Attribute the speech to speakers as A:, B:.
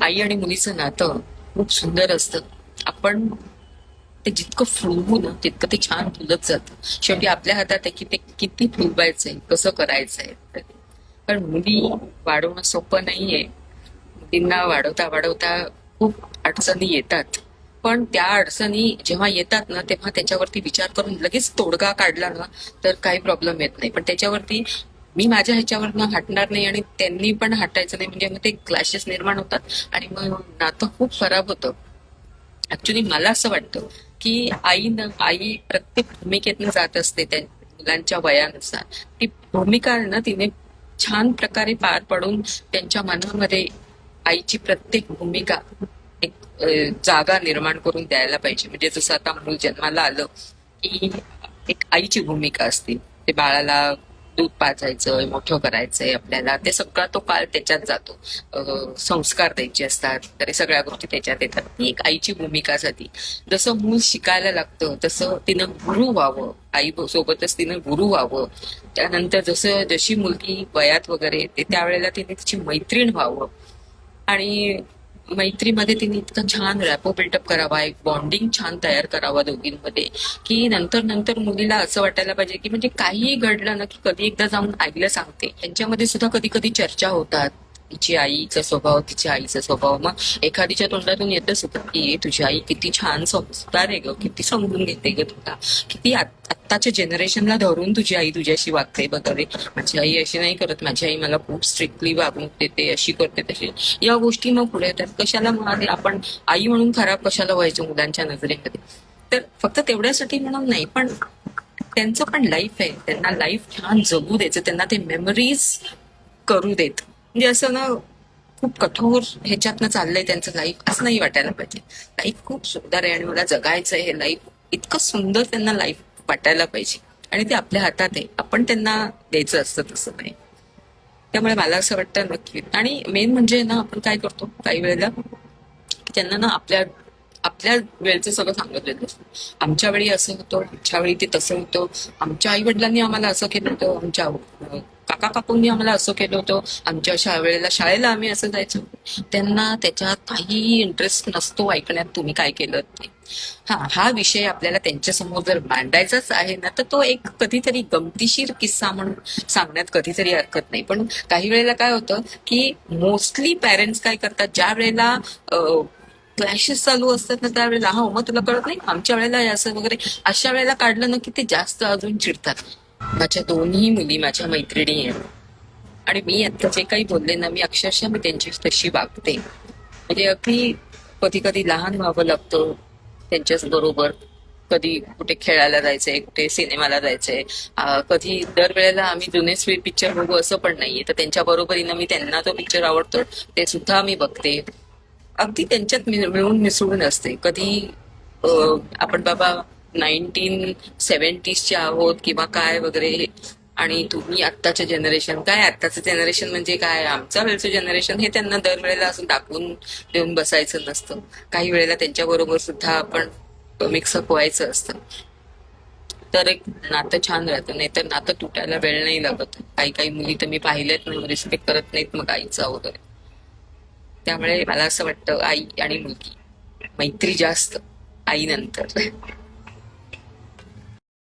A: आई आणि मुलीचं नातं खूप सुंदर असतं. आपण ते जितकं फुलवू ना तितकं ते छान फुलत जातं. शेवटी आपल्या हातात आहे की ते किती फुलवायचंय कसं करायचंय. कारण मुली वाढवणं सोपं नाहीये. मुलींना वाढवता वाढवता खूप अडचणी येतात. पण त्या अडचणी जेव्हा येतात ना तेव्हा त्याच्यावरती विचार करून लगेच तोडगा काढला ना तर काही प्रॉब्लेम येत नाही. पण त्याच्यावरती मी माझ्या ह्याच्यावरनं हटणार नाही आणि त्यांनी पण हटायचं नाही. म्हणजे मग ते क्लॅशेस निर्माण होतात आणि मग नातं खूप खराब होतं. ऍक्च्युली मला असं वाटतं की आई न आई प्रत्येक भूमिकेतनं जात असते त्या मुलांच्या वयानुसार. ती भूमिका ना तिने छान प्रकारे पार पडून त्यांच्या मनामध्ये आईची प्रत्येक भूमिका एक जागा निर्माण करून द्यायला पाहिजे. म्हणजे जसं आता मूल जन्माला आलं की एक आईची भूमिका असते. ते बाळाला दूध पाजायचं मोठं करायचंय आपल्याला. ते सगळा तो काळ त्याच्यात जातो. संस्कार द्यायचे असतात तरी सगळ्या गोष्टी त्याच्यात येतात. ती एक आईची भूमिका झाली जसं मूल शिकायला लागतं तसं तिनं गुरु व्हावं. आई सोबतच तिनं गुरु व्हावं. त्यानंतर जसं जशी मुलगी वयात वगैरे येते त्यावेळेला तिने तिची मैत्रीण व्हावं. आणि मैत्रीमध्ये तिने इतकं छान रॅपो बिल्डअप करावा एक बॉन्डिंग छान तयार करावा दोघींमध्ये की नंतर नंतर मुलीला असं वाटायला पाहिजे की म्हणजे काहीही घडलं ना की कधी एकदा जाऊन आईला सांगते. त्यांच्यामध्ये सुद्धा कधी कधी चर्चा होतात. तिची आईचा स्वभाव तिच्या आईचा स्वभाव. मग एखादीच्या तोंडातून येतं सुद्धा की तुझी आई किती छान संस्कार आहे ग किती समजून घेते ग तुला. किती आत्ताच्या जनरेशनला धरून तुझी आई तुझ्याशी वागते वगैरे. माझी आई अशी नाही करत. माझी आई मला खूप स्ट्रिक्टली वागणूक देते अशी करते तशी. या गोष्टी मग पुढे येतात. कशाला मग आपण आई म्हणून खराब कशाला व्हायचं मुलांच्या नजरेमध्ये? तर फक्त तेवढ्यासाठी म्हणून नाही पण त्यांचं पण लाईफ आहे. त्यांना लाईफ छान जगू द्यायचं. त्यांना ते मेमरीज करू देत. म्हणजे असं ना खूप कठोर ह्याच्यातनं चाललंय त्यांचं लाईफ असं नाही वाटायला पाहिजे. लाईफ खूप सुंदर आहे आणि मला जगायचं आहे हे लाईफ इतकं सुंदर त्यांना लाईफ वाटायला पाहिजे. आणि ते आपल्या हातात आहे. आपण त्यांना द्यायचं असतं तसं नाही. त्यामुळे मला असं वाटतं नक्की आणि मेन म्हणजे ना आपण काय करतो काही वेळेला त्यांना ना आपल्या आपल्या वेळचं सगळं सांगितलेलं असतं आमच्या वेळी असं होतं आमच्या वेळी ते तसं होतं. आमच्या आई वडिलांनी आम्हाला असं केलं होतं आमच्या काका काकूंनी आम्हाला असं केलं होतं? आमच्या अशा वेळेला शाळेला आम्ही असं जायचो. त्यांना त्याच्यात काही इंटरेस्ट नसतो ऐकण्यात तुम्ही काय केलं ते. हा हा विषय आपल्याला त्यांच्यासमोर जर मांडायचाच आहे ना तर तो एक कधीतरी गमतीशीर किस्सा म्हणून सांगण्यात कधीतरी हरकत नाही. पण काही वेळेला काय होतं की मोस्टली पॅरेंट्स काय करतात ज्या वेळेला क्लॅशेस चालू असतात ना त्यावेळेला हा मग तुला कळत नाही? आमच्या वेळेला असं वगैरे अशा वेळेला काढलं ना की ते जास्त अजून चिडतात. माझ्या दोन्ही मुली माझ्या मैत्रिणी आहेत. आणि मी आता जे काही बोलले ना मी अक्षरशः मी त्यांची तशी वागते. म्हणजे अगदी कधी कधी लहान व्हावं लागतं त्यांच्याच बरोबर. कधी कुठे खेळायला जायचंय कुठे सिनेमाला जायचंय. कधी दरवेळेला आम्ही जुने स्वीट पिक्चर बघू असं पण नाहीये. तर त्यांच्या बरोबरीनं मी त्यांना तो पिक्चर आवडतो ते सुद्धा मी बघते. अगदी त्यांच्यात मिळून मिसळून असते. कधी आपण बाबा नाईन्टीन सेव्हन्टीजचे आहोत किंवा काय वगैरे आणि तुम्ही आत्ताचे जनरेशन काय आत्ताचं जनरेशन म्हणजे काय? आमच्या वेळचं जनरेशन हे त्यांना दरवेळेला असं दाखवून देऊन बसायचं नसतं. काही वेळेला त्यांच्या बरोबर सुद्धा आपण मिक्सअप व्हायचं असतं. तर एक नातं छान राहतं. नाही तर नातं तुटायला वेळ नाही लागत. काही काही मुली तर मी पाहिल्यात नाही रिस्पेक्ट करत नाहीत मग आईचा वगैरे. त्यामुळे मला असं वाटतं आई आणि मुलगी. मैत्री जास्त. आई नंतर.